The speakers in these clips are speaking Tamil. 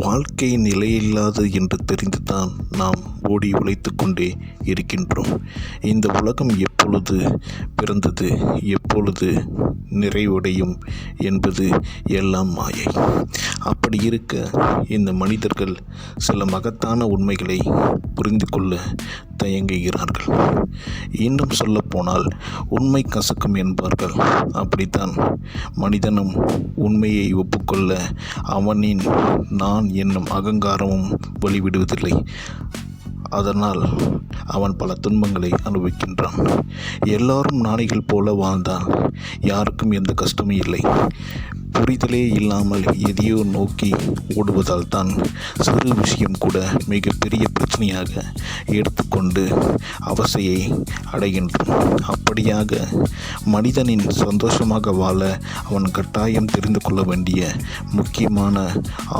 வாழ்க்கை நிலையில்லாது என்று தெரிந்துதான் நாம் ஓடி உழைத்து கொண்டே இருக்கின்றோம். இந்த உலகம் எப்பொழுது பிறந்தது எப்பொழுது நிறைவடையும் என்பது எல்லாம் மாயை. அப்படி இருக்க இந்த மனிதர்கள் சில மகத்தான உண்மைகளை புரிந்து கொள்ள தயங்குகிறார்கள். இன்னும் சொல்லப்போனால் உண்மை கசக்கும் என்பார்கள். அப்படித்தான் மனிதனும் உண்மையை ஒப்புக்கொள்ள அவனின் நான் என்னும் அகங்காரமும் வழிவிடுவதில்லை. அதனால் அவன் பல துன்பங்களை அனுபவிக்கின்றான். எல்லாரும் நாணிகள் போல வாழ்ந்தான் யாருக்கும் எந்த கஷ்டமும் இல்லை. புரிதலே இல்லாமல் எதையோ நோக்கி ஓடுவதால் தான் சிறு விஷயம் கூட மிகப்பெரிய பிரச்சனையாக எடுத்துக்கொண்டு அவசையை அடைகின்றோம். அப்படியாக மனிதனின் சந்தோஷமாக வாழ அவன் கட்டாயம் தெரிந்து கொள்ள வேண்டிய முக்கியமான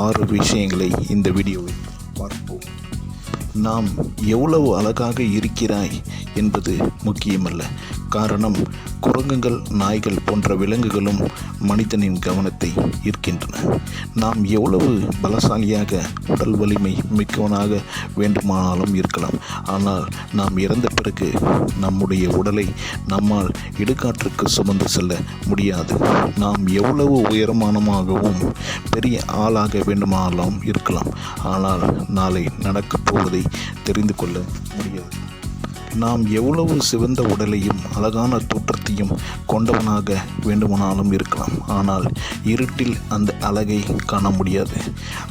ஆறு விஷயங்களை இந்த வீடியோவில் பார்ப்போம். நாம் எவ்வளவு அழகாக இருக்கிறாய் என்பது முக்கியமல்ல. காரணம் குரங்குகள் நாய்கள் போன்ற விலங்குகளும் மனிதனின் கவனத்தை ஈர்க்கின்றன. நாம் எவ்வளவு பலசாலியாக உடல் வலிமை மிக்கவனாக வேண்டுமானாலும் இருக்கலாம். ஆனால் நாம் இறந்த பிறகு நம்முடைய உடலை நம்மால் இடுகாற்றுக்கு சுமந்து செல்ல முடியாது. நாம் எவ்வளவு உயரமானமாகவும் பெரிய ஆளாக வேண்டுமானாலும் இருக்கலாம். ஆனால் நாளை நடக்கப் போவதை தெரிந்து கொள்ள முடியாது. நாம் எவ்வளவு சிவந்த உடலையும் அழகான தோற்றத்தையும் கொண்டவனாக வேண்டுமானாலும் இருக்கலாம். ஆனால் இருட்டில் அந்த அழகை காண முடியாது.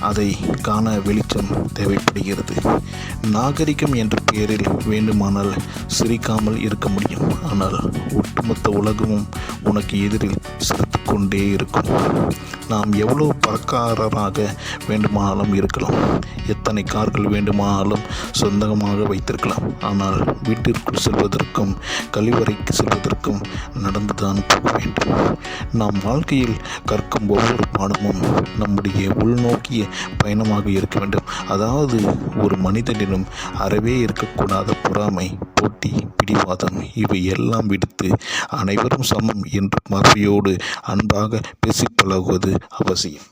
அதை காண வெளிச்சம் தேவைப்படுகிறது. நாகரிகம் என்ற பெயரில் வேண்டுமானால் சிரிக்காமல் இருக்க முடியும். ஆனால் ஒட்டுமொத்த உலகமும் உனக்கு எதிரில் சிரித்து கொண்டே இருக்கும். நாம் எவ்வளவு பணக்காரராக வேண்டுமானாலும் இருக்கலாம். எத்தனை கார்கள் வேண்டுமானாலும் சொந்தமாக வைத்திருக்கலாம். ஆனால் வீட்டிற்குள் செல்வதற்கும் கழிவறைக்கு செல்வதற்கும் நடந்துதான் போக வேண்டும். நாம் வாழ்க்கையில் கற்கும் ஒவ்வொரு பாடமும் நம்முடைய உள்நோக்கிய பயணமாக இருக்க வேண்டும். அதாவது ஒரு மனிதனிடம் அறவே இருக்கக்கூடாத பொறாமை போட்டி பிடிவாதம் இவை எல்லாம் விடுத்து அனைவரும் சமம் என்ற மரபையோடு அன்பாக பேசி பழகுவது അവസിയം